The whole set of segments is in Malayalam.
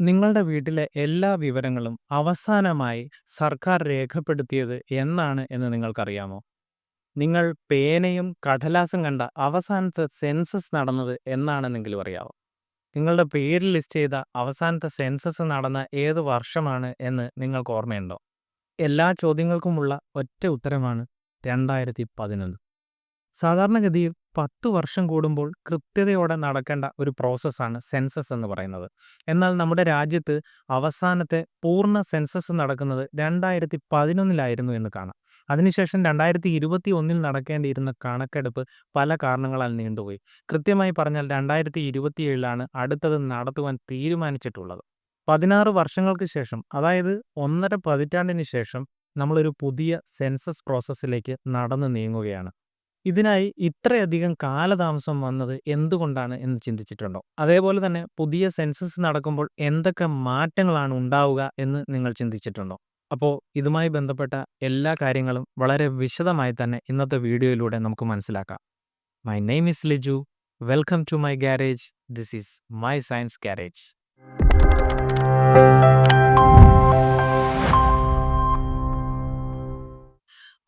നിങ്ങളുടെ വീട്ടിലെ എല്ലാ വിവരങ്ങളും അവസാനമായി സർക്കാർ രേഖപ്പെടുത്തിയത് എന്നാണ് എന്ന് നിങ്ങൾക്കറിയാമോ? നിങ്ങൾ പേനയും കടലാസും കണ്ട അവസാനത്തെ സെൻസസ് നടന്നത് എന്നാണെന്നെങ്കിലും അറിയാമോ നിങ്ങളുടെ പേര് ലിസ്റ്റ് ചെയ്ത അവസാനത്തെ സെൻസസ് നടന്ന ഏത് വർഷമാണ് എന്ന് നിങ്ങൾക്ക് ഓർമ്മയുണ്ടോ? എല്ലാ ചോദ്യങ്ങൾക്കുമുള്ള ഒറ്റ ഉത്തരമാണ് 2011. സാധാരണഗതിയിൽ പത്ത് വർഷം കൂടുമ്പോൾ കൃത്യതയോടെ നടക്കേണ്ട ഒരു പ്രോസസ്സാണ് സെൻസസ് എന്ന് പറയുന്നത്. എന്നാൽ നമ്മുടെ രാജ്യത്ത് അവസാനത്തെ പൂർണ സെൻസസ് നടക്കുന്നത് 2011 എന്ന് കാണാം. അതിനുശേഷം 2021 നടക്കേണ്ടിയിരുന്ന കണക്കെടുപ്പ് പല കാരണങ്ങളാൽ നീണ്ടുപോയി. കൃത്യമായി പറഞ്ഞാൽ 2027 അടുത്തത് നടത്തുവാൻ തീരുമാനിച്ചിട്ടുള്ളത്. 16 വർഷങ്ങൾക്ക് ശേഷം അതായത് ഒന്നര പതിറ്റാണ്ടിന് ശേഷം നമ്മളൊരു പുതിയ സെൻസസ് പ്രോസസ്സിലേക്ക് നടന്നു നീങ്ങുകയാണ്. ഇതിനായി ഇത്രയധികം കാലതാമസം വന്നത് എന്തുകൊണ്ടാണ് എന്ന് ചിന്തിച്ചിട്ടുണ്ടോ? അതേപോലെ തന്നെ പുതിയ സെൻസസ് നടക്കുമ്പോൾ എന്തൊക്കെ മാറ്റങ്ങളാണ് ഉണ്ടാവുക എന്ന് നിങ്ങൾ ചിന്തിച്ചിട്ടുണ്ടോ? അപ്പോൾ ഇതുമായി ബന്ധപ്പെട്ട എല്ലാ കാര്യങ്ങളും വളരെ വിശദമായി തന്നെ ഇന്നത്തെ വീഡിയോയിലൂടെ നമുക്ക് മനസ്സിലാക്കാം. My name is Liju. Welcome to my garage. This is my science garage.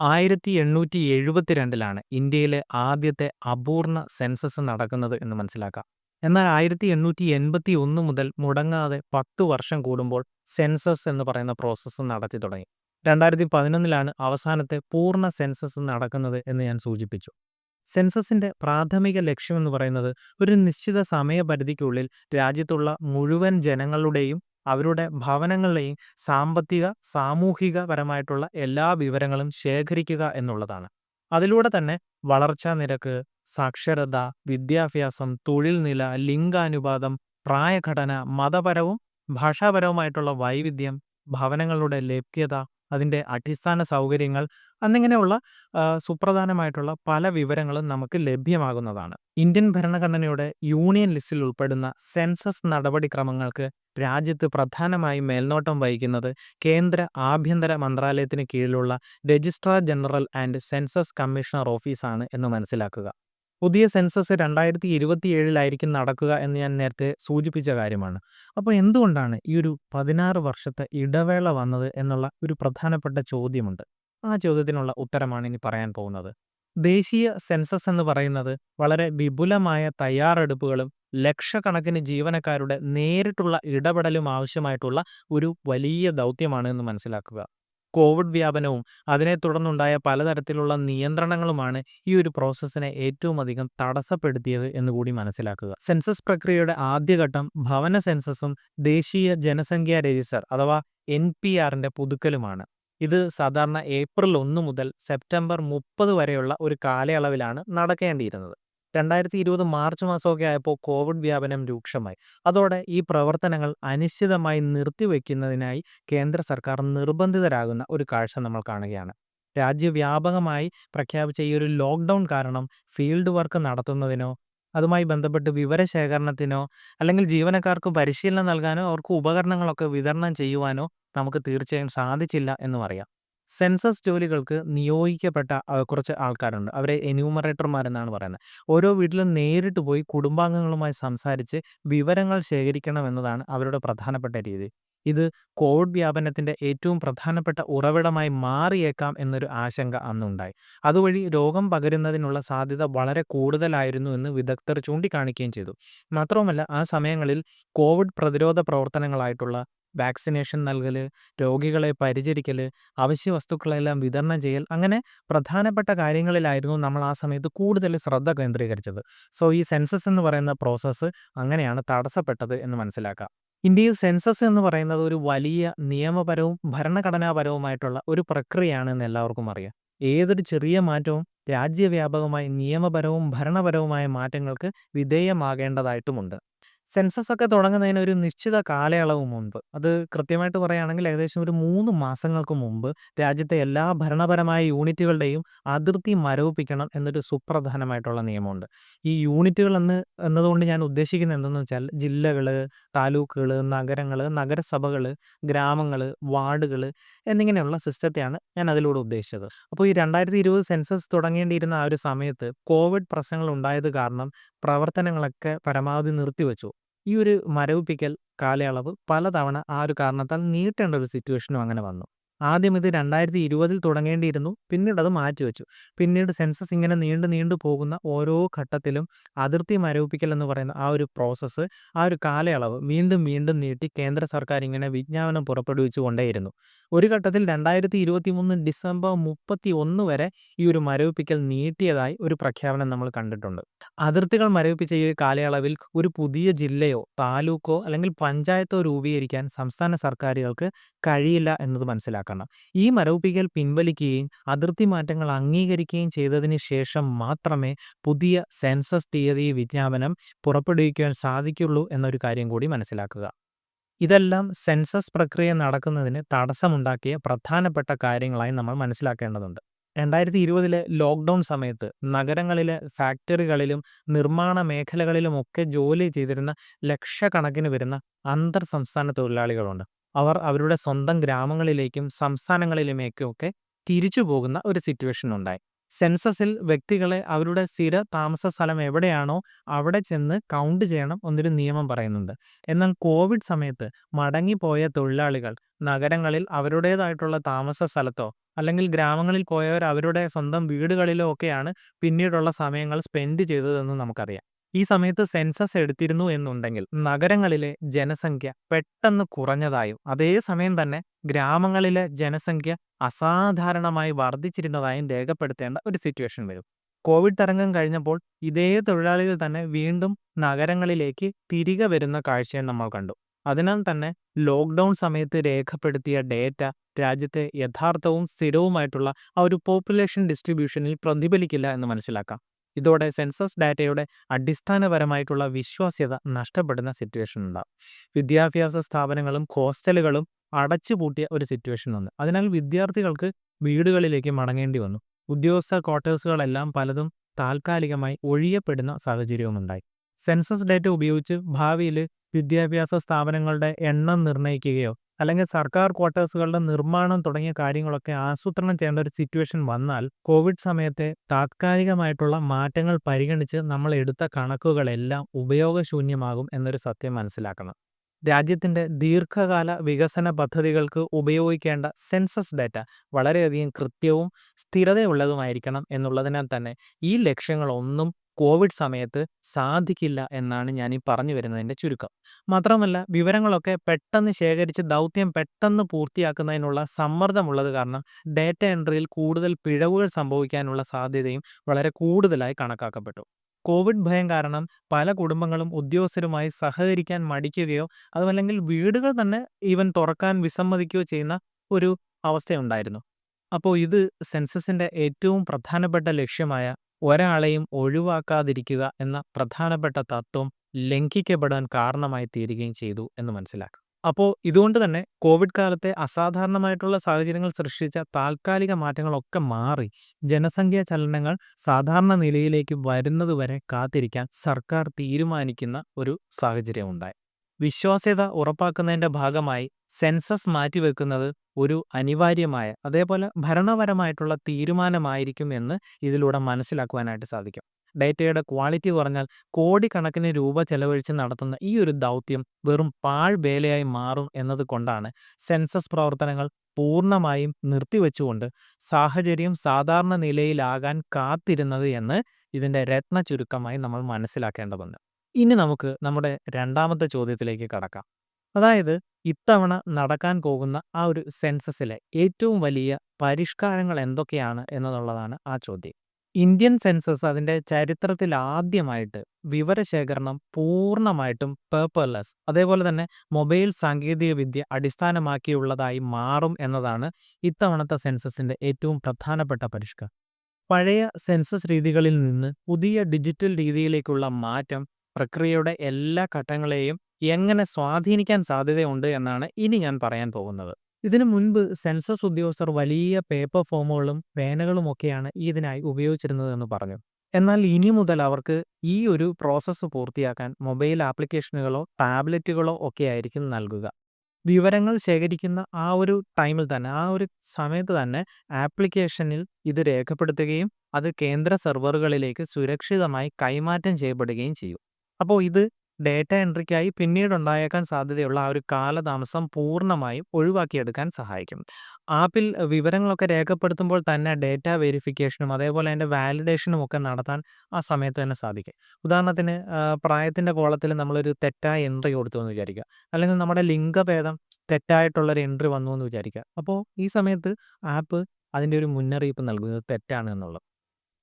ആയിരത്തി എണ്ണൂറ്റി എഴുപത്തിരണ്ടിലാണ് ഇന്ത്യയിലെ ആദ്യത്തെ അപൂർണ സെൻസസ് നടക്കുന്നത് എന്ന് മനസ്സിലാക്കാം. എന്നാൽ ആയിരത്തി എണ്ണൂറ്റി എൺപത്തി ഒന്ന് മുതൽ മുടങ്ങാതെ പത്ത് വർഷം കൂടുമ്പോൾ സെൻസസ് എന്ന് പറയുന്ന പ്രോസസ്സ് നടത്തി തുടങ്ങി. രണ്ടായിരത്തി പതിനൊന്നിലാണ് അവസാനത്തെ പൂർണ സെൻസസ് നടക്കുന്നത് എന്ന് ഞാൻ സൂചിപ്പിച്ചു. സെൻസസിന്റെ പ്രാഥമിക ലക്ഷ്യമെന്ന് പറയുന്നത് ഒരു നിശ്ചിത സമയപരിധിക്കുള്ളിൽ രാജ്യത്തുള്ള മുഴുവൻ ജനങ്ങളുടെയും അവരുടെ ഭവനങ്ങളിലെയും സാമ്പത്തിക, സാമൂഹികപരമായിട്ടുള്ള എല്ലാ വിവരങ്ങളും ശേഖരിക്കുക എന്നുള്ളതാണ്. അതിലൂടെ തന്നെ വളർച്ചാ നിരക്ക്, സാക്ഷരത, വിദ്യാഭ്യാസം, തൊഴിൽ നില, ലിംഗാനുപാതം, പ്രായഘടന, മതപരവും ഭാഷാപരവുമായിട്ടുള്ള വൈവിധ്യം, ഭവനങ്ങളുടെ ലഭ്യത, അതിന്റെ അടിസ്ഥാന സൗകര്യങ്ങൾ എന്നിങ്ങനെയുള്ള സുപ്രധാനമായിട്ടുള്ള പല വിവരങ്ങളും നമുക്ക് ലഭ്യമാകുന്നതാണ്. ഇന്ത്യൻ ഭരണഘടനയുടെ യൂണിയൻ ലിസ്റ്റിൽ ഉൾപ്പെടുന്ന സെൻസസ് നടപടിക്രമങ്ങൾക്ക് രാജ്യത്ത് പ്രധാനമായും മേൽനോട്ടം വഹിക്കുന്നത് കേന്ദ്ര ആഭ്യന്തര മന്ത്രാലയത്തിന് കീഴിലുള്ള registrar general and census commissioner ഓഫീസാണ് എന്ന് മനസ്സിലാക്കുക. പുതിയ സെൻസസ് 2027 നടക്കുക എന്ന് ഞാൻ നേരത്തെ സൂചിപ്പിച്ച കാര്യമാണ്. അപ്പോൾ എന്തുകൊണ്ടാണ് ഈ ഒരു 16 വർഷത്തെ ഇടവേള വന്നത് എന്നുള്ള ഒരു പ്രധാനപ്പെട്ട ചോദ്യമുണ്ട്. ആ ചോദ്യത്തിനുള്ള ഉത്തരമാണ് ഇനി പറയാൻ പോകുന്നത്. ദേശീയ സെൻസസ് എന്ന് പറയുന്നത് വളരെ വിപുലമായ തയ്യാറെടുപ്പുകളും ലക്ഷക്കണക്കിന് ജീവനക്കാരുടെ നേരിട്ടുള്ള ഇടപെടലും ആവശ്യമായിട്ടുള്ള ഒരു വലിയ ദൗത്യമാണ് എന്ന് മനസ്സിലാക്കുക. കോവിഡ് വ്യാപനവും അതിനെ തുടർന്നുണ്ടായ പലതരത്തിലുള്ള നിയന്ത്രണങ്ങളുമാണ് ഈ ഒരു പ്രോസസ്സിനെ ഏറ്റവും അധികം തടസ്സപ്പെടുത്തിയത് എന്ന് കൂടി മനസ്സിലാക്കുക. സെൻസസ് പ്രക്രിയയുടെ ആദ്യഘട്ടം ഭവന സെൻസസും ദേശീയ ജനസംഖ്യാ രജിസ്റ്റർ അഥവാ എൻ പി എൻപിആറിന്റെ പുതുക്കലുമാണ്. ഇത് സാധാരണ ഏപ്രിൽ ഒന്ന് മുതൽ സെപ്റ്റംബർ മുപ്പത് വരെയുള്ള ഒരു കാലയളവിലാണ് നടക്കേണ്ടിയിരുന്നത്. 2020 മാർച്ച് മാസമൊക്കെ ആയപ്പോൾ കോവിഡ് വ്യാപനം രൂക്ഷമായി. അതോടെ ഈ പ്രവർത്തനങ്ങൾ അനിശ്ചിതമായി നിർത്തിവെക്കുന്നതിനായി കേന്ദ്ര സർക്കാർ നിർബന്ധിതരാകുന്ന ഒരു കാഴ്ച നമ്മൾ കാണുകയാണ്. രാജ്യവ്യാപകമായി പ്രഖ്യാപിച്ച ഈ ഒരു ലോക്ക്ഡൗൺ കാരണം ഫീൽഡ് വർക്ക് നടത്തുന്നതിനോ അതുമായി ബന്ധപ്പെട്ട് വിവരശേഖരണത്തിനോ അല്ലെങ്കിൽ ജീവനക്കാർക്ക് പരിശീലനം നൽകാനോ അവർക്ക് ഉപകരണങ്ങളൊക്കെ വിതരണം ചെയ്യുവാനോ നമുക്ക് തീർച്ചയായും സാധിച്ചില്ല എന്ന് അറിയാം. സെൻസസ് ജോലികൾക്ക് നിയോഗിക്കപ്പെട്ട കുറച്ച് ആൾക്കാരുണ്ട്. അവരെ എന്യൂമറേറ്റർമാരെന്നാണ് പറയുന്നത്. ഓരോ വീട്ടിലും നേരിട്ട് പോയി കുടുംബാംഗങ്ങളുമായി സംസാരിച്ച് വിവരങ്ങൾ ശേഖരിക്കണം എന്നതാണ് അവരുടെ പ്രധാനപ്പെട്ട രീതി. ഇത് കോവിഡ് വ്യാപനത്തിന്റെ ഏറ്റവും പ്രധാനപ്പെട്ട ഉറവിടമായി മാറിയേക്കാം എന്നൊരു ആശങ്ക അന്നുണ്ടായി. അതുവഴി രോഗം പകരുന്നതിനുള്ള സാധ്യത വളരെ കൂടുതലായിരുന്നു എന്ന് വിദഗ്ധർ ചൂണ്ടിക്കാണിക്കുകയും ചെയ്തു. മാത്രവുമല്ല ആ സമയങ്ങളിൽ കോവിഡ് പ്രതിരോധ പ്രവർത്തനങ്ങളായിട്ടുള്ള വാക്സിനേഷൻ നൽകൽ രോഗികളെ പരിചരിക്കൽ അവശ്യ വസ്തുക്കളെല്ലാം വിതരണം ചെയ്യൽ അങ്ങനെ പ്രധാനപ്പെട്ട കാര്യങ്ങളിലായിരുന്നു നമ്മൾ ആ സമയത്ത് കൂടുതൽ ശ്രദ്ധ കേന്ദ്രീകരിച്ചത്. സോ ഈ സെൻസസ് എന്ന് പറയുന്ന പ്രോസസ്സ് അങ്ങനെയാണ് തടസ്സപ്പെട്ടത് എന്ന് മനസ്സിലാക്കാം. ഇന്ത്യയിൽ സെൻസസ് എന്ന് പറയുന്നത് ഒരു വലിയ നിയമപരവും ഭരണഘടനാപരവുമായിട്ടുള്ള ഒരു പ്രക്രിയയാണെന്ന് എല്ലാവർക്കും അറിയാം. ഏതൊരു ചെറിയ മാറ്റവും രാജ്യവ്യാപകമായി നിയമപരവും ഭരണപരവുമായ മാറ്റങ്ങൾക്ക് വിധേയമാകേണ്ടതായിട്ടുമുണ്ട്. സെൻസസ് ഒക്കെ തുടങ്ങുന്നതിന് ഒരു നിശ്ചിത കാലയളവ് മുൻപ് അത് കൃത്യമായിട്ട് പറയുകയാണെങ്കിൽ ഏകദേശം ഒരു മൂന്ന് മാസങ്ങൾക്ക് മുമ്പ് രാജ്യത്തെ എല്ലാ ഭരണപരമായ യൂണിറ്റുകളുടെയും അതിർത്തി മരവിപ്പിക്കണം എന്നൊരു സുപ്രധാനമായിട്ടുള്ള നിയമമുണ്ട്. ഈ യൂണിറ്റുകൾ എന്ന് എന്നതുകൊണ്ട് ഞാൻ ഉദ്ദേശിക്കുന്നത് എന്തെന്ന് വെച്ചാൽ ജില്ലകൾ താലൂക്കുകൾ നഗരങ്ങൾ നഗരസഭകൾ ഗ്രാമങ്ങൾ വാർഡുകൾ എന്നിങ്ങനെയുള്ള സിസ്റ്റത്തെയാണ് ഞാൻ അതിലൂടെ ഉദ്ദേശിച്ചത്. അപ്പോൾ ഈ 2020 സെൻസസ് തുടങ്ങേണ്ടിയിരുന്ന ആ ഒരു സമയത്ത് കോവിഡ് പ്രശ്നങ്ങൾ ഉണ്ടായത് കാരണം പ്രവർത്തനങ്ങളൊക്കെ പരമാവധി നിർത്തിവെച്ചു. ഈ ഒരു മരവിപ്പിക്കൽ കാലയളവ് പലതവണ ആ ഒരു കാരണത്താൽ നീട്ടേണ്ട ഒരു സിറ്റുവേഷനും അങ്ങനെ വന്നു. ആദ്യം ഇത് 2020ൽ തുടങ്ങേണ്ടിയിരുന്നു. പിന്നീട് അത് മാറ്റിവെച്ചു. പിന്നീട് സെൻസസ് ഇങ്ങനെ നീണ്ടു നീണ്ടു പോകുന്ന ഓരോ ഘട്ടത്തിലും അതിർത്തി മരവിപ്പിക്കൽ എന്ന് പറയുന്ന ആ ഒരു പ്രോസസ്സ്, ആ ഒരു കാലയളവ് വീണ്ടും വീണ്ടും നീട്ടി കേന്ദ്ര സർക്കാർ ഇങ്ങനെ വിജ്ഞാപനം പുറപ്പെടുവിച്ചു കൊണ്ടേയിരുന്നു. ഒരു ഘട്ടത്തിൽ 2023 ഡിസംബർ 31 വരെ ഈ ഒരു മരവിപ്പിക്കൽ നീട്ടിയതായി ഒരു പ്രഖ്യാപനം നമ്മൾ കണ്ടിട്ടുണ്ട്. അതിർത്തികൾ മരവിപ്പിച്ച ഈ കാലയളവിൽ ഒരു പുതിയ ജില്ലയോ താലൂക്കോ അല്ലെങ്കിൽ പഞ്ചായത്തോ രൂപീകരിക്കാൻ സംസ്ഥാന സർക്കാരുകൾക്ക് കഴിയില്ല എന്നത് മനസ്സിലാക്കണം. ഈ മരവിപ്പിക്കൽ പിൻവലിക്കുകയും അതിർത്തി മാറ്റങ്ങൾ അംഗീകരിക്കുകയും ചെയ്തതിന് ശേഷം മാത്രമേ പുതിയ സെൻസസ് തീയതി വിജ്ഞാപനം പുറപ്പെടുവിക്കുവാൻ സാധിക്കുള്ളൂ എന്നൊരു കാര്യം കൂടി മനസ്സിലാക്കുക. ഇതെല്ലാം സെൻസസ് പ്രക്രിയ നടക്കുന്നതിന് തടസ്സമുണ്ടാക്കിയ പ്രധാനപ്പെട്ട കാര്യങ്ങളായി നമ്മൾ മനസ്സിലാക്കേണ്ടതുണ്ട്. 2020ലെ ലോക്ക്ഡൗൺ സമയത്ത് നഗരങ്ങളിലെ ഫാക്ടറികളിലും നിർമ്മാണ മേഖലകളിലുമൊക്കെ ജോലി ചെയ്തിരുന്ന ലക്ഷക്കണക്കിന് വരുന്ന അന്തർ സംസ്ഥാന തൊഴിലാളികളുണ്ട്. അവർ അവരുടെ സ്വന്തം ഗ്രാമങ്ങളിലേക്കും സംസ്ഥാനങ്ങളിലുമേക്കൊക്കെ തിരിച്ചു പോകുന്ന ഒരു സിറ്റുവേഷൻ ഉണ്ടായി. സെൻസസിൽ വ്യക്തികളെ അവരുടെ സ്ഥിര താമസ സ്ഥലം എവിടെയാണോ അവിടെ ചെന്ന് കൗണ്ട് ചെയ്യണം എന്നൊരു നിയമം പറയുന്നുണ്ട്. എന്നാൽ കോവിഡ് സമയത്ത് മടങ്ങിപ്പോയ തൊഴിലാളികൾ നഗരങ്ങളിൽ അവരുടേതായിട്ടുള്ള താമസ സ്ഥലത്തോ അല്ലെങ്കിൽ ഗ്രാമങ്ങളിൽ പോയവർ അവരുടെ സ്വന്തം വീടുകളിലോ ഒക്കെയാണ് പിന്നീടുള്ള സമയങ്ങൾ സ്പെൻഡ് ചെയ്തതെന്ന് നമുക്കറിയാം. ഈ സമയത്ത് സെൻസസ് എടുത്തിരുന്നു എന്നുണ്ടെങ്കിൽ നഗരങ്ങളിലെ ജനസംഖ്യ പെട്ടെന്ന് കുറഞ്ഞതായും അതേസമയം തന്നെ ഗ്രാമങ്ങളിലെ ജനസംഖ്യ അസാധാരണമായി വർദ്ധിച്ചിരുന്നതായും രേഖപ്പെടുത്തേണ്ട ഒരു സിറ്റുവേഷൻ വരും. കോവിഡ് തരംഗം കഴിഞ്ഞപ്പോൾ ഇതേ തൊഴിലാളികൾ തന്നെ വീണ്ടും നഗരങ്ങളിലേക്ക് തിരികെ വരുന്ന കാഴ്ചയും നമ്മൾ കണ്ടു. അതിനാൽ തന്നെ ലോക്ക്ഡൗൺ സമയത്ത് രേഖപ്പെടുത്തിയ ഡേറ്റ രാജ്യത്തെ യഥാർത്ഥവും സ്ഥിരവുമായിട്ടുള്ള ആ ഒരു പോപ്പുലേഷൻ ഡിസ്ട്രിബ്യൂഷനിൽ പ്രതിഫലിക്കില്ല എന്ന് മനസ്സിലാക്കാം. ഇതോടെ സെൻസസ് ഡാറ്റയുടെ അടിസ്ഥാനപരമായിട്ടുള്ള വിശ്വാസ്യത നഷ്ടപ്പെടുന്ന സിറ്റുവേഷൻ ഉണ്ടാകും. വിദ്യാഭ്യാസ സ്ഥാപനങ്ങളും ഹോസ്റ്റലുകളും അടച്ചുപൂട്ടിയ ഒരു സിറ്റുവേഷൻ വന്നു. അതിനാൽ വിദ്യാർത്ഥികൾക്ക് വീടുകളിലേക്ക് മടങ്ങേണ്ടി വന്നു. ഉദ്യോഗസ്ഥ ക്വാർട്ടേഴ്സുകളെല്ലാം പലതും താൽക്കാലികമായി ഒഴിയപ്പെടുന്ന സാഹചര്യവുമുണ്ടായി. സെൻസസ് ഡാറ്റ ഉപയോഗിച്ച് ഭാവിയിൽ വിദ്യാഭ്യാസ സ്ഥാപനങ്ങളുടെ എണ്ണം നിർണയിക്കുകയോ അല്ലെങ്കിൽ സർക്കാർ ക്വാർട്ടേഴ്സുകളുടെ നിർമ്മാണം തുടങ്ങിയ കാര്യങ്ങളൊക്കെ ആസൂത്രണം ചെയ്യേണ്ട ഒരു സിറ്റുവേഷൻ വന്നാൽ കോവിഡ് സമയത്തെ താത്കാലികമായിട്ടുള്ള മാറ്റങ്ങൾ പരിഗണിച്ച് നമ്മൾ എടുത്ത കണക്കുകളെല്ലാം ഉപയോഗശൂന്യമാകും എന്നൊരു സത്യം മനസ്സിലാക്കണം. രാജ്യത്തിന്റെ ദീർഘകാല വികസന പദ്ധതികൾക്ക് ഉപയോഗിക്കേണ്ട സെൻസസ് ഡാറ്റ വളരെയധികം കൃത്യവും സ്ഥിരതയുള്ളതുമായിരിക്കണം എന്നുള്ളതിനാൽ തന്നെ ഈ ലക്ഷ്യങ്ങളൊന്നും കോവിഡ് സമയത്ത് സാധിക്കില്ല എന്നാണ് ഞാൻ ഈ പറഞ്ഞു വരുന്നതിന്റെ ചുരുക്കം. മാത്രമല്ല വിവരങ്ങളൊക്കെ പെട്ടെന്ന് ശേഖരിച്ച് ദൗത്യം പെട്ടെന്ന് പൂർത്തിയാക്കുന്നതിനുള്ള സമ്മർദ്ദമുള്ളത് കാരണം ഡേറ്റ എൻട്രിയിൽ കൂടുതൽ പിഴവുകൾ സംഭവിക്കാനുള്ള സാധ്യതയും വളരെ കൂടുതലായി കണക്കാക്കപ്പെട്ടു. കോവിഡ് ഭയം കാരണം പല കുടുംബങ്ങളും ഉദ്യോഗസ്ഥരുമായി സഹകരിക്കാൻ മടിക്കുകയോ അതുമല്ലെങ്കിൽ വീടുകൾ തന്നെ ഈവൻ തുറക്കാൻ വിസമ്മതിക്കുകയോ ചെയ്യുന്ന ഒരു അവസ്ഥയുണ്ടായിരുന്നു. അപ്പോൾ ഇത് സെൻസസിന്റെ ഏറ്റവും പ്രധാനപ്പെട്ട ലക്ഷ്യമായ ഒരാളെയും ഒഴിവാക്കാതിരിക്കുക എന്ന പ്രധാനപ്പെട്ട തത്വം ലംഘിക്കപ്പെടാൻ കാരണമായി തീരുകയും ചെയ്തു എന്ന് മനസ്സിലാക്കാം. അപ്പോൾ ഇതുകൊണ്ട് തന്നെ കോവിഡ് കാലത്തെ അസാധാരണമായിട്ടുള്ള സാഹചര്യങ്ങൾ സൃഷ്ടിച്ച താൽക്കാലിക മാറ്റങ്ങളൊക്കെ മാറി ജനസംഖ്യാ ചലനങ്ങൾ സാധാരണ നിലയിലേക്ക് വരുന്നതുവരെ കാത്തിരിക്കാൻ സർക്കാർ തീരുമാനിക്കുന്ന ഒരു സാഹചര്യമുണ്ടായി. വിശ്വാസ്യത ഉറപ്പാക്കുന്നതിന്റെ ഭാഗമായി സെൻസസ് മാറ്റിവെക്കുന്നത് ഒരു അനിവാര്യമായ അതേപോലെ ഭരണപരമായിട്ടുള്ള തീരുമാനമായിരിക്കും എന്ന് ഇതിലൂടെ മനസ്സിലാക്കുവാനായിട്ട് സാധിക്കും. ഡേറ്റയുടെ ക്വാളിറ്റി കുറഞ്ഞാൽ കോടിക്കണക്കിന് രൂപ ചെലവഴിച്ച് നടത്തുന്ന ഈ ഒരു ദൗത്യം വെറും പാഴ്വേലയായി മാറും എന്നത് കൊണ്ടാണ് സെൻസസ് പ്രവർത്തനങ്ങൾ പൂർണമായും നിർത്തിവെച്ചുകൊണ്ട് സാഹചര്യം സാധാരണ നിലയിലാകാൻ കാത്തിരുന്നത് എന്ന് ഇതിന്റെ രത്നചുരുക്കമായി നമ്മൾ മനസ്സിലാക്കേണ്ടതുണ്ട്. ഇനി നമുക്ക് നമ്മുടെ രണ്ടാമത്തെ ചോദ്യത്തിലേക്ക് കടക്കാം. അതായത് ഇത്തവണ നടക്കാൻ പോകുന്ന ആ ഒരു സെൻസസിലെ ഏറ്റവും വലിയ പരിഷ്കാരങ്ങൾ എന്തൊക്കെയാണ് എന്നുള്ളതാണ് ആ ചോദ്യം. ഇന്ത്യൻ സെൻസസ് അതിന്റെ ചരിത്രത്തിൽ ആദ്യമായിട്ട് വിവരശേഖരണം പൂർണമായിട്ടും പേപ്പർലെസ് അതേപോലെ തന്നെ മൊബൈൽ സാങ്കേതികവിദ്യ അടിസ്ഥാനമാക്കിയുള്ളതായി മാറും എന്നതാണ് ഇത്തവണത്തെ സെൻസസിന്റെ ഏറ്റവും പ്രധാനപ്പെട്ട പരിഷ്കാരം. പഴയ സെൻസസ് രീതികളിൽ നിന്ന് പുതിയ ഡിജിറ്റൽ രീതിയിലേക്കുള്ള മാറ്റം പ്രക്രിയയുടെ എല്ലാ ഘട്ടങ്ങളെയും എങ്ങനെ സ്വാധീനിക്കാൻ സാധ്യതയുണ്ട് എന്നാണ് ഇനി ഞാൻ പറയാൻ പോകുന്നത്. ഇതിനു മുൻപ് സെൻസസ് ഉദ്യോഗസ്ഥർ വലിയ പേപ്പർ ഫോമുകളും പേനകളുമൊക്കെയാണ് ഇതിനായി ഉപയോഗിച്ചിരുന്നത് എന്ന് പറഞ്ഞു. എന്നാൽ ഇനി മുതൽ അവർക്ക് ഈ ഒരു പ്രോസസ്സ് പൂർത്തിയാക്കാൻ മൊബൈൽ ആപ്ലിക്കേഷനുകളോ ടാബ്ലറ്റുകളോ ഒക്കെ ആയിരിക്കും നൽകുക. വിവരങ്ങൾ ശേഖരിക്കുന്ന ആ ഒരു ടൈമിൽ തന്നെ ആ ഒരു സമയത്ത് തന്നെ ആപ്ലിക്കേഷനിൽ ഇത് രേഖപ്പെടുത്തുകയും അത് കേന്ദ്ര സെർവറുകളിലേക്ക് സുരക്ഷിതമായി കൈമാറ്റം ചെയ്യപ്പെടുകയും ചെയ്യും. അപ്പോ ഇത് ഡേറ്റ എൻട്രിക്കായി പിന്നീടുണ്ടായേക്കാൻ സാധ്യതയുള്ള ആ ഒരു കാലതാമസം പൂർണമായും ഒഴിവാക്കിയെടുക്കാൻ സഹായിക്കും. ആപ്പിൽ വിവരങ്ങളൊക്കെ രേഖപ്പെടുത്തുമ്പോൾ തന്നെ ഡേറ്റ വെരിഫിക്കേഷനും അതേപോലെ അതിന്റെ വാലിഡേഷനും ഒക്കെ നടത്താൻ ആ സമയത്ത് തന്നെ സാധിക്കും. ഉദാഹരണത്തിന് പ്രായത്തിന്റെ കോളത്തിൽ നമ്മളൊരു തെറ്റായ എൻട്രി കൊടുത്തു എന്ന് വിചാരിക്കുക. അല്ലെങ്കിൽ നമ്മുടെ ലിംഗഭേദം തെറ്റായിട്ടുള്ളൊരു എൻട്രി വന്നു എന്ന് വിചാരിക്കുക. അപ്പോൾ ഈ സമയത്ത് ആപ്പ് അതിന്റെ ഒരു മുന്നറിയിപ്പ് നൽകുന്നത് തെറ്റാണ് എന്നുള്ളത്.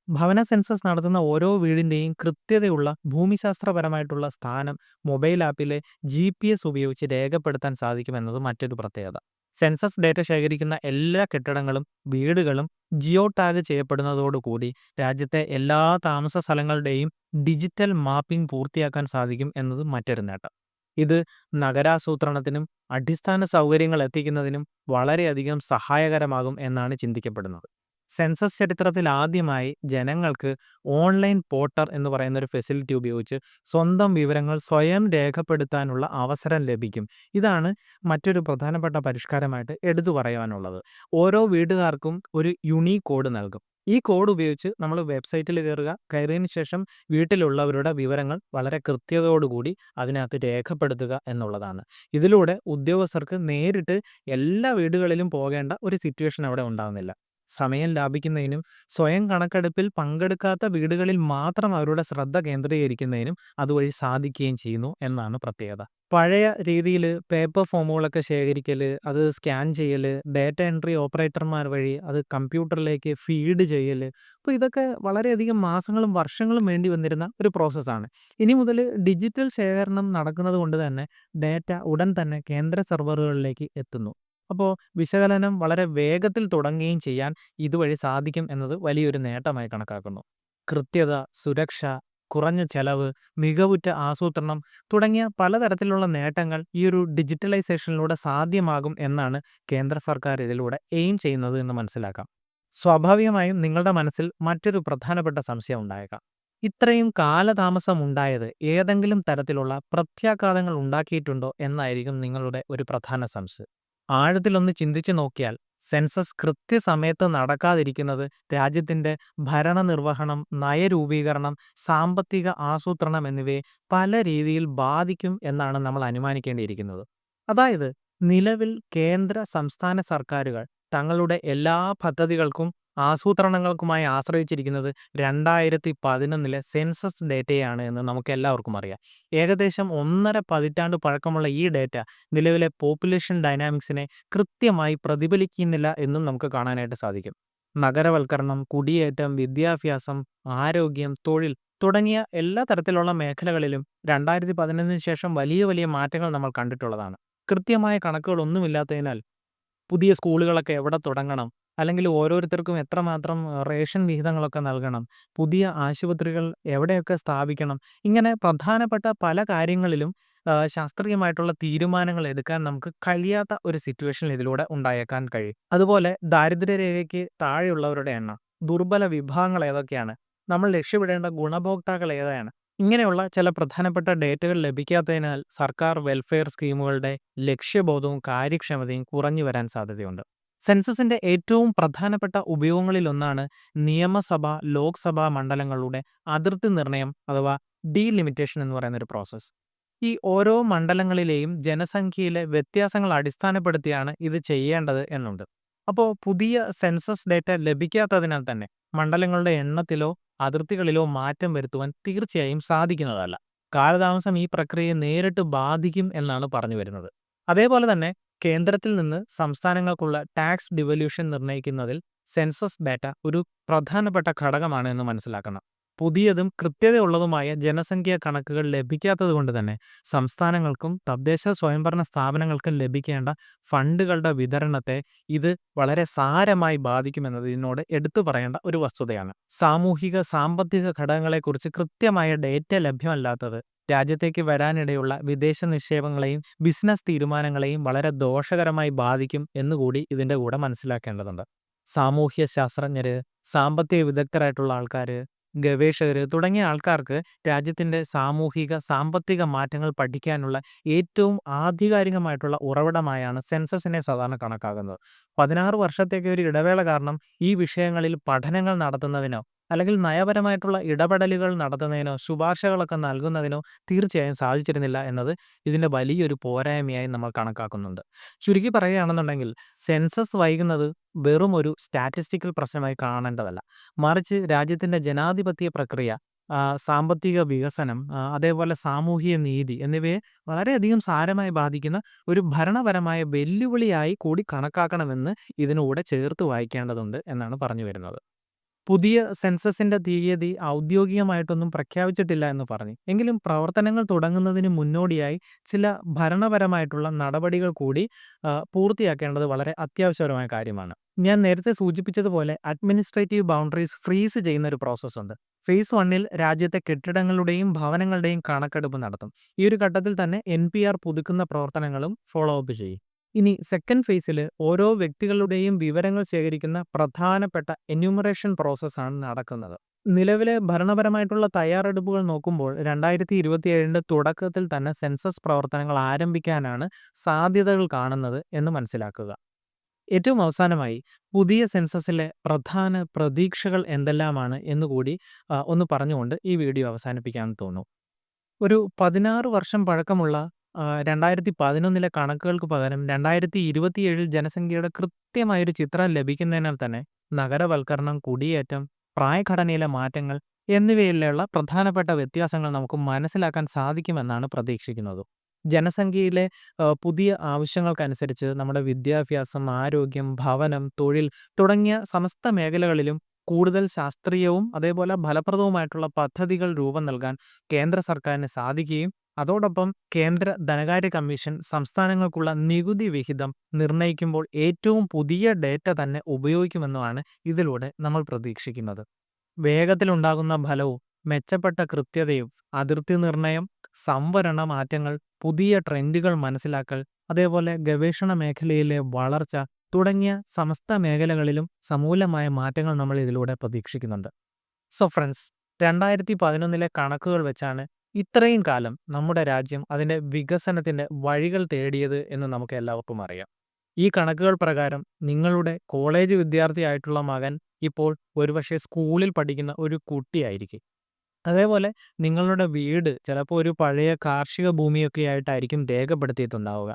ഭവന സെൻസസ് നടത്തുന്ന ഓരോ വീടിന്റെയും കൃത്യതയുള്ള ഭൂമിശാസ്ത്രപരമായിട്ടുള്ള സ്ഥാനം മൊബൈൽ ആപ്പിലെ ജി പി എസ് ഉപയോഗിച്ച് രേഖപ്പെടുത്താൻ സാധിക്കുമെന്നത് മറ്റൊരു പ്രത്യേകത. സെൻസസ് ഡേറ്റ ശേഖരിക്കുന്ന എല്ലാ കെട്ടിടങ്ങളും വീടുകളും ജിയോ ടാഗ് ചെയ്യപ്പെടുന്നതോടുകൂടി രാജ്യത്തെ എല്ലാ താമസ സ്ഥലങ്ങളുടെയും ഡിജിറ്റൽ മാപ്പിംഗ് പൂർത്തിയാക്കാൻ സാധിക്കും എന്നത് മറ്റൊരു നേട്ടം. ഇത് നഗരാസൂത്രണത്തിനും അടിസ്ഥാന സൗകര്യങ്ങൾ എത്തിക്കുന്നതിനും വളരെയധികം സഹായകരമാകും എന്നാണ് ചിന്തിക്കപ്പെടുന്നത്. സെൻസസ് ചരിത്രത്തിൽ ആദ്യമായി ജനങ്ങൾക്ക് ഓൺലൈൻ പോർട്ടർ എന്ന് പറയുന്ന ഒരു ഫെസിലിറ്റി ഉപയോഗിച്ച് സ്വന്തം വിവരങ്ങൾ സ്വയം രേഖപ്പെടുത്താനുള്ള അവസരം ലഭിക്കും. ഇതാണ് മറ്റൊരു പ്രധാനപ്പെട്ട പരിഷ്കാരമായിട്ട് എടുത്തു പറയാനുള്ളത്. ഓരോ വീട്ടുകാർക്കും ഒരു യുണീക് കോഡ് നൽകും. ഈ കോഡ് ഉപയോഗിച്ച് നമ്മൾ വെബ്സൈറ്റിൽ കയറുക. കയറിയതിന് ശേഷം വീട്ടിലുള്ളവരുടെ വിവരങ്ങൾ വളരെ കൃത്യതയോടുകൂടി അതിനകത്ത് രേഖപ്പെടുത്തുക എന്നുള്ളതാണ്. ഇതിലൂടെ ഉദ്യോഗസ്ഥർക്ക് നേരിട്ട് എല്ലാ വീടുകളിലും പോകേണ്ട ഒരു സിറ്റുവേഷൻ അവിടെ ഉണ്ടാകുന്നില്ല. സമയം ലാഭിക്കുന്നതിനും സ്വയം കണക്കെടുപ്പിൽ പങ്കെടുക്കാത്ത വീടുകളിൽ മാത്രം അവരുടെ ശ്രദ്ധ കേന്ദ്രീകരിക്കുന്നതിനും അതുവഴി സാധിക്കുകയും ചെയ്യുന്നു എന്നാണ് പ്രത്യേകത. പഴയ രീതിയിൽ പേപ്പർ ഫോമുകളൊക്കെ ശേഖരിക്കൽ അത് സ്കാൻ ചെയ്യൽ ഡേറ്റ എൻട്രി ഓപ്പറേറ്റർമാർ വഴി അത് കമ്പ്യൂട്ടറിലേക്ക് ഫീഡ് ചെയ്യൽ അപ്പോൾ ഇതൊക്കെ വളരെയധികം മാസങ്ങളും വർഷങ്ങളും വേണ്ടി വന്നിരുന്ന ഒരു പ്രോസസ്സാണ്. ഇനി മുതൽ ഡിജിറ്റൽ ശേഖരണം നടക്കുന്നത് കൊണ്ട് തന്നെ ഡാറ്റ ഉടൻ തന്നെ കേന്ദ്ര സെർവറുകളിലേക്ക് എത്തുന്നു. അപ്പോൾ വിശകലനം വളരെ വേഗത്തിൽ തുടങ്ങുകയും ചെയ്യാൻ ഇതുവഴി സാധിക്കും എന്നത് വലിയൊരു നേട്ടമായി കണക്കാക്കുന്നു. കൃത്യത, സുരക്ഷ, കുറഞ്ഞ ചെലവ്, മികവുറ്റ ആസൂത്രണം തുടങ്ങിയ പലതരത്തിലുള്ള നേട്ടങ്ങൾ ഈ ഒരു ഡിജിറ്റലൈസേഷനിലൂടെ സാധ്യമാകും എന്നാണ് കേന്ദ്ര സർക്കാർ ഇതിലൂടെ എയിം ചെയ്യുന്നത് എന്ന് മനസ്സിലാക്കാം. സ്വാഭാവികമായും നിങ്ങളുടെ മനസ്സിൽ മറ്റൊരു പ്രധാനപ്പെട്ട സംശയം ഉണ്ടായേക്കാം. ഇത്രയും കാലതാമസം ഉണ്ടായത് ഏതെങ്കിലും തരത്തിലുള്ള പ്രത്യാഘാതങ്ങൾ ഉണ്ടാക്കിയിട്ടുണ്ടോ എന്നായിരിക്കും നിങ്ങളുടെ ഒരു പ്രധാന സംശയം. ആഴത്തിലൊന്ന് ചിന്തിച്ചു നോക്കിയാൽ സെൻസസ് കൃത്യസമയത്ത് നടക്കാതിരിക്കുന്നത് രാജ്യത്തിന്റെ ഭരണനിർവഹണം, നയരൂപീകരണം, സാമ്പത്തിക ആസൂത്രണം എന്നിവയെ പല രീതിയിൽ ബാധിക്കും എന്നാണ് നമ്മൾ അനുമാനിക്കേണ്ടിയിരിക്കുന്നത്. അതായത് നിലവിൽ കേന്ദ്ര, സംസ്ഥാന സർക്കാരുകൾ തങ്ങളുടെ എല്ലാ പദ്ധതികൾക്കും ആസൂത്രണങ്ങൾക്കുമായി ആശ്രയിച്ചിരിക്കുന്നത് 2011ലെ സെൻസസ് ഡേറ്റയാണ് എന്ന് നമുക്ക് എല്ലാവർക്കും അറിയാം. ഏകദേശം ഒന്നര പതിറ്റാണ്ട് പഴക്കമുള്ള ഈ ഡേറ്റ നിലവിലെ പോപ്പുലേഷൻ ഡൈനാമിക്സിനെ കൃത്യമായി പ്രതിഫലിക്കുന്നില്ല എന്നും നമുക്ക് കാണാനായിട്ട് സാധിക്കും. നഗരവൽക്കരണം, കുടിയേറ്റം, വിദ്യാഭ്യാസം, ആരോഗ്യം, തൊഴിൽ തുടങ്ങിയ എല്ലാ തരത്തിലുള്ള മേഖലകളിലും 2011ന് ശേഷം വലിയ വലിയ മാറ്റങ്ങൾ നമ്മൾ കണ്ടിട്ടുള്ളതാണ്. കൃത്യമായ കണക്കുകളൊന്നുമില്ലാത്തതിനാൽ പുതിയ സ്കൂളുകളൊക്കെ എവിടെ തുടങ്ങണം, അല്ലെങ്കിൽ ഓരോരുത്തർക്കും എത്രമാത്രം റേഷൻ വിഹിതങ്ങളൊക്കെ നൽകണം, പുതിയ ആശുപത്രികൾ എവിടെയൊക്കെ സ്ഥാപിക്കണം, ഇങ്ങനെ പ്രധാനപ്പെട്ട പല കാര്യങ്ങളിലും ശാസ്ത്രീയമായിട്ടുള്ള തീരുമാനങ്ങൾ എടുക്കാൻ നമുക്ക് കഴിയാത്ത ഒരു സിറ്റുവേഷൻ ഇതിലൂടെ ഉണ്ടായേക്കാൻ കഴിയും. അതുപോലെ ദാരിദ്ര്യരേഖയ്ക്ക് താഴെയുള്ളവരുടെ എണ്ണം, ദുർബല വിഭാഗങ്ങൾ ഏതൊക്കെയാണ്, നമ്മൾ ലക്ഷ്യമിടേണ്ട ഗുണഭോക്താക്കൾ ഏതാണ്, ഇങ്ങനെയുള്ള ചില പ്രധാനപ്പെട്ട ഡേറ്റകൾ ലഭിക്കാത്തതിനാൽ സർക്കാർ വെൽഫെയർ സ്കീമുകളുടെ ലക്ഷ്യബോധവും കാര്യക്ഷമതയും കുറഞ്ഞു വരാൻ സാധ്യതയുണ്ട്. സെൻസസിന്റെ ഏറ്റവും പ്രധാനപ്പെട്ട ഉപയോഗങ്ങളിലൊന്നാണ് നിയമസഭ, ലോക്സഭാ മണ്ഡലങ്ങളുടെ അതിർത്തി നിർണയം അഥവാ ഡീലിമിറ്റേഷൻ എന്ന് പറയുന്ന ഒരു പ്രോസസ്സ്. ഈ ഓരോ മണ്ഡലങ്ങളിലെയും ജനസംഖ്യയിലെ വ്യത്യാസങ്ങൾ അടിസ്ഥാനപ്പെടുത്തിയാണ് ഇത് ചെയ്യേണ്ടത് എന്നുണ്ട്. അപ്പോൾ പുതിയ സെൻസസ് ഡേറ്റ ലഭിക്കാത്തതിനാൽ തന്നെ മണ്ഡലങ്ങളുടെ എണ്ണത്തിലോ അതിർത്തികളിലോ മാറ്റം വരുത്തുവാൻ തീർച്ചയായും സാധിക്കുന്നതല്ല. കാലതാമസം ഈ പ്രക്രിയയെ നേരിട്ട് ബാധിക്കും എന്നാണ് പറഞ്ഞു വരുന്നത് അതേപോലെ തന്നെ കേന്ദ്രത്തിൽ നിന്ന് സംസ്ഥാനങ്ങൾക്കുള്ള ടാക്സ് ഡിവല്യൂഷൻ നിർണയിക്കുന്നതിൽ സെൻസസ് ഡാറ്റ ഒരു പ്രധാനപ്പെട്ട ഘടകമാണ് എന്ന് മനസ്സിലാക്കണം. പുതിയതും കൃത്യതയുള്ളതുമായ ജനസംഖ്യാ കണക്കുകൾ ലഭിക്കാത്തതുകൊണ്ട് തന്നെ സംസ്ഥാനങ്ങൾക്കും തദ്ദേശ സ്വയംഭരണ സ്ഥാപനങ്ങൾക്കും ലഭിക്കേണ്ട ഫണ്ടുകളുടെ വിതരണത്തെ ഇത് വളരെ സാരമായി ബാധിക്കുമെന്നത് ഇതിനോട് എടുത്തു പറയേണ്ട ഒരു വസ്തുതയാണ്. സാമൂഹിക, സാമ്പത്തിക ഘടകങ്ങളെക്കുറിച്ച് കൃത്യമായ ഡേറ്റ ലഭ്യമല്ലാത്തത് രാജ്യത്തേക്ക് വരാനിടയുള്ള വിദേശ നിക്ഷേപങ്ങളെയും ബിസിനസ് തീരുമാനങ്ങളെയും വളരെ ദോഷകരമായി ബാധിക്കും എന്നുകൂടി ഇതിന്റെ കൂടെ മനസ്സിലാക്കേണ്ടതുണ്ട്. സാമൂഹ്യ ശാസ്ത്രജ്ഞര്, സാമ്പത്തിക വിദഗ്ധരായിട്ടുള്ള ആൾക്കാർ ഗവേഷകർ തുടങ്ങിയ ആൾക്കാർക്ക് രാജ്യത്തിന്റെ സാമൂഹിക, സാമ്പത്തിക മാറ്റങ്ങൾ പഠിക്കാനുള്ള ഏറ്റവും ആധികാരികമായിട്ടുള്ള ഉറവിടമായാണ് സെൻസസിനെ സാധാരണ കണക്കാക്കുന്നത്. 16 വർഷത്തേക്ക് ഒരു ഇടവേള കാരണം ഈ വിഷയങ്ങളിൽ പഠനങ്ങൾ നടത്തുന്നതിനോ അല്ലെങ്കിൽ നയപരമായിട്ടുള്ള ഇടപെടലുകൾ നടത്തുന്നതിനോ ശുപാർശകളൊക്കെ നൽകുന്നതിനോ തീർച്ചയായും സാധിച്ചിരുന്നില്ല എന്നത് ഇതിന്റെ വലിയൊരു പോരായ്മയായി നമ്മൾ കണക്കാക്കുന്നുണ്ട്. ചുരുക്കി പറയുകയാണെന്നുണ്ടെങ്കിൽ സെൻസസ് വൈകുന്നത് വെറും ഒരു സ്റ്റാറ്റിസ്റ്റിക്കൽ പ്രശ്നമായി കാണേണ്ടതല്ല. മറിച്ച് രാജ്യത്തിന്റെ ജനാധിപത്യ പ്രക്രിയ സാമ്പത്തിക വികസനം അതേപോലെ സാമൂഹിക നീതി എന്നിവയെ വളരെയധികം സാരമായി ബാധിക്കുന്ന ഒരു ഭരണപരമായ വെല്ലുവിളിയായി കൂടി കണക്കാക്കണമെന്ന് ഇതിനൂടെ ചേർത്ത് വായിക്കേണ്ടതുണ്ട് എന്നാണ് പറഞ്ഞു വരുന്നത്. പുതിയ സെൻസസിന്റെ തീയതി ഔദ്യോഗികമായിട്ടൊന്നും പ്രഖ്യാപിച്ചിട്ടില്ല എന്ന് പറഞ്ഞു. എങ്കിലും പ്രവർത്തനങ്ങൾ തുടങ്ങുന്നതിന് മുന്നോടിയായി ചില ഭരണപരമായിട്ടുള്ള നടപടികൾ കൂടി പൂർത്തിയാക്കേണ്ടത് വളരെ അത്യാവശ്യപരമായ കാര്യമാണ്. ഞാൻ നേരത്തെ സൂചിപ്പിച്ചതുപോലെ അഡ്മിനിസ്ട്രേറ്റീവ് ബൗണ്ടറീസ് ഫ്രീസ് ചെയ്യുന്ന ഒരു പ്രോസസ്സ് ഉണ്ട് ഫേസ് വണ്ണിൽ രാജ്യത്തെ കെട്ടിടങ്ങളുടെയും ഭവനങ്ങളുടെയും കണക്കെടുപ്പ് നടത്തും. ഈ ഒരു ഘട്ടത്തിൽ തന്നെ എൻ പി ആർ പുതുക്കുന്ന പ്രവർത്തനങ്ങളും ഫോളോ അപ്പ് ചെയ്യും. ഇനി സെക്കൻഡ് ഫേസിൽ ഓരോ വ്യക്തികളുടെയും വിവരങ്ങൾ ശേഖരിക്കുന്ന പ്രധാനപ്പെട്ട എന്യൂമറേഷൻ പ്രോസസ്സാണ് നടക്കുന്നത്. നിലവിലെ ഭരണപരമായിട്ടുള്ള തയ്യാറെടുപ്പുകൾ നോക്കുമ്പോൾ രണ്ടായിരത്തി ഇരുപത്തിയേഴിന്റെ തുടക്കത്തിൽ തന്നെ സെൻസസ് പ്രവർത്തനങ്ങൾ ആരംഭിക്കാനാണ് സാധ്യതകൾ കാണുന്നത് എന്ന് മനസ്സിലാക്കുക. ഏറ്റവും അവസാനമായി പുതിയ സെൻസസിലെ പ്രധാന പ്രതീക്ഷകൾ എന്തെല്ലാമാണ് എന്നുകൂടി ഒന്ന് പറഞ്ഞുകൊണ്ട് ഈ വീഡിയോ അവസാനിപ്പിക്കാമെന്ന് തോന്നുന്നു. ഒരു പതിനാറ് വർഷം പഴക്കമുള്ള രണ്ടായിരത്തി പതിനൊന്നിലെ കണക്കുകൾക്ക് പകരം രണ്ടായിരത്തി ഇരുപത്തിയേഴിൽ ജനസംഖ്യയുടെ കൃത്യമായൊരു ചിത്രം ലഭിക്കുന്നതിനാൽ തന്നെ നഗരവൽക്കരണം കുടിയേറ്റം പ്രായഘടനയിലെ മാറ്റങ്ങൾ എന്നിവയിലുള്ള പ്രധാനപ്പെട്ട വ്യത്യാസങ്ങൾ നമുക്ക് മനസ്സിലാക്കാൻ സാധിക്കുമെന്നാണ് പ്രതീക്ഷിക്കുന്നത്. ജനസംഖ്യയിലെ പുതിയ ആവശ്യങ്ങൾക്കനുസരിച്ച് നമ്മുടെ വിദ്യാഭ്യാസം, ആരോഗ്യം, ഭവനം, തൊഴിൽ തുടങ്ങിയ സമസ്ത മേഖലകളിലും കൂടുതൽ ശാസ്ത്രീയവും അതേപോലെ ഫലപ്രദവുമായിട്ടുള്ള പദ്ധതികൾ രൂപം നൽകാൻ കേന്ദ്ര സർക്കാരിന് സാധിക്കുകയും അതോടൊപ്പം കേന്ദ്ര ധനകാര്യ കമ്മീഷൻ സംസ്ഥാനങ്ങൾക്കുള്ള നികുതി വിഹിതം നിർണയിക്കുമ്പോൾ ഏറ്റവും പുതിയ ഡേറ്റ തന്നെ ഉപയോഗിക്കുമെന്നുമാണ് ഇതിലൂടെ നമ്മൾ പ്രതീക്ഷിക്കുന്നത്. വേഗത്തിലുണ്ടാകുന്ന ഫലവും മെച്ചപ്പെട്ട കൃത്യതയും അതിർത്തി നിർണയം സംവരണ മാറ്റങ്ങൾ, പുതിയ ട്രെൻഡുകൾ മനസ്സിലാക്കൽ, അതേപോലെ ഗവേഷണ മേഖലയിലെ വളർച്ച തുടങ്ങിയ സമസ്ത മേഖലകളിലും സമൂലമായ മാറ്റങ്ങൾ നമ്മൾ ഇതിലൂടെ പ്രതീക്ഷിക്കുന്നുണ്ട്. സോ ഫ്രണ്ട്സ്, രണ്ടായിരത്തി പതിനൊന്നിലെ കണക്കുകൾ വെച്ചാണ് ഇത്രയും കാലം നമ്മുടെ രാജ്യം അതിന്റെ വികസനത്തിന്റെ വഴികൾ തേടിയത് എന്ന് നമുക്ക് എല്ലാവർക്കും അറിയാം. ഈ കണക്കുകൾ പ്രകാരം നിങ്ങളുടെ കോളേജ് വിദ്യാർത്ഥിയായിട്ടുള്ള മകൻ ഇപ്പോൾ ഒരുപക്ഷെ സ്കൂളിൽ പഠിക്കുന്ന ഒരു കുട്ടിയായിരിക്കും. അതേപോലെ നിങ്ങളുടെ വീട് ചിലപ്പോൾ ഒരു പഴയ കാർഷിക ഭൂമിയൊക്കെ ആയിട്ടായിരിക്കും രേഖപ്പെടുത്തിയിട്ടുണ്ടാവുക.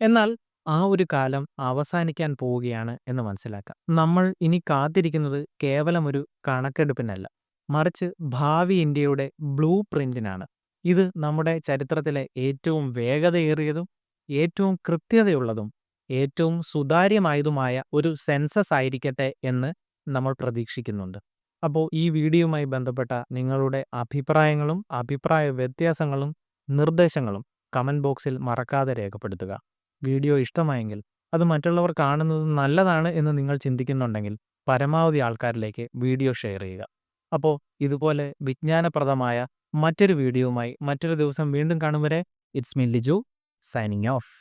എന്നാൽ ആ ഒരു കാലം അവസാനിക്കാൻ പോവുകയാണ് എന്ന് മനസ്സിലാക്കാം. നമ്മൾ ഇനി കാത്തിരിക്കുന്നത് കേവലം ഒരു കണക്കെടുപ്പിനല്ല. മറിച്ച് ഭാവി ഇന്ത്യയുടെ ബ്ലൂ പ്രിന്റിനാണ്. ഇത് നമ്മുടെ ചരിത്രത്തിലെ ഏറ്റവും വേഗതയേറിയതും ഏറ്റവും കൃത്യതയുള്ളതും ഏറ്റവും സുതാര്യമായതുമായ ഒരു സെൻസസ് ആയിരിക്കട്ടെ എന്ന് നമ്മൾ പ്രതീക്ഷിക്കുന്നുണ്ട്. അപ്പോൾ ഈ വീഡിയോയുമായി ബന്ധപ്പെട്ട നിങ്ങളുടെ അഭിപ്രായങ്ങളും അഭിപ്രായ വ്യത്യാസങ്ങളും നിർദ്ദേശങ്ങളും കമന്റ് ബോക്സിൽ മറക്കാതെ രേഖപ്പെടുത്തുക വീഡിയോ ഇഷ്ടമായെങ്കിൽ അത് മറ്റുള്ളവർ കാണുന്നത് നല്ലതാണ് എന്ന് നിങ്ങൾ ചിന്തിക്കുന്നുണ്ടെങ്കിൽ പരമാവധി ആൾക്കാരിലേക്ക് വീഡിയോ ഷെയർ ചെയ്യുക അപ്പോൾ ഇതുപോലെ വിജ്ഞാനപ്രദമായ മറ്റൊരു വീഡിയോയുമായി മറ്റൊരു ദിവസം വീണ്ടും കാണും വരെ it's me Liju signing off